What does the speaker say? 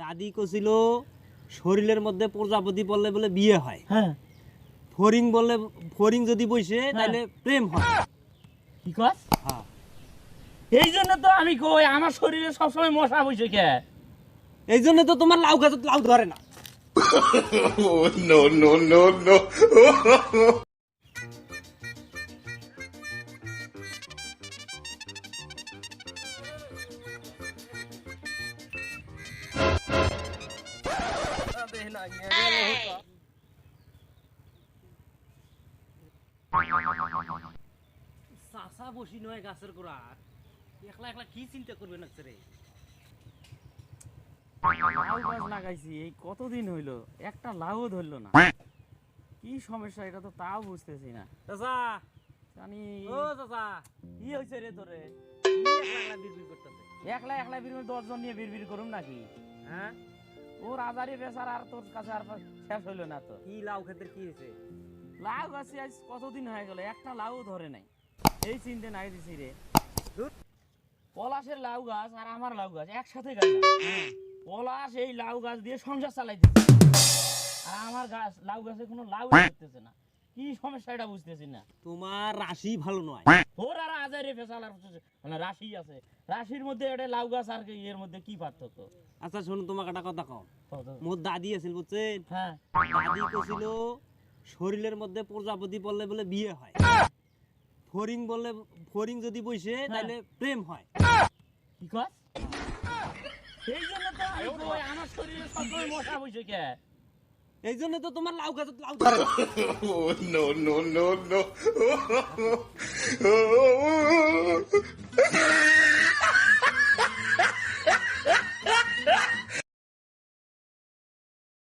দাদি কছিল শরীরের মধ্যে প্রজাপতি পড়লে বলে বিয়ে হয়। হ্যাঁ। ফরিং বললে ফরিং যদি বসে তাহলে প্রেম হয়। কি কস? হ্যাঁ। এই জন্য তো আমি কই আমার শরীরে সবসময় মশা বসে কে? এই জন্য তো তোমার লাউ গাছত লাউ ধরে না। No, no, no, no. চাষা বসি নয় গাছের গোড়া একলা একলা কি চিন্তা করবে না রে লাউ গাছ লাগাইছি এই কতদিন হইল একটা লাউও ধরলো না কি সমস্যা এটা তো তাও বুঝতেছি না জানি ও চাষা কি হয়েছে রে তোরে একলা একলা বিড়বিড় করতেছে একলা একলা দশজন নিয়ে বিড়বিড় করুম নাকি হ্যাঁ ও আজারি বেচার আর তোর কাছে আর শেষ হইল না তো। কি লাউ ক্ষেতের কি হয়েছে? লাউ গাছে আজ কতদিন হয়ে গেল? একটা লাউ ধরে নাই। এই চিনতে নাই দিছি রে। পলাশের লাউ গাছ আর আমার লাউ গাছ একসাথে গাছ পলাশ এই লাউ গাছ দিয়ে সংসার চালাইতেছে। আর আমার গাছ লাউ গাছে কোনো লাউ করতেছে না। কি সমস্যা এটা বুঝতেছি না। তোমার রাশি ভালো নয়। ওর আর আজারে ফেসাল আর মানে রাশি আছে। রাশির মধ্যে এটা লাউ গাছ আর এর মধ্যে কি পার্থক্য? আচ্ছা শোনো তোমাকে একটা কথা কও। মোর দাদি আছিল বুঝছেন? হ্যাঁ। দাদি কছিল শরীরের মধ্যে প্রজাপতি পড়লে বলে বিয়ে হয়। ফরিং বললে ফরিং যদি বসে তাহলে প্রেম হয়। কি কস এই জন্য তো আমার শরীরে সবসময় মশা বসে কে? এই জন্য তো তোমার লাউ গাছ লাউ নো নো নো নো.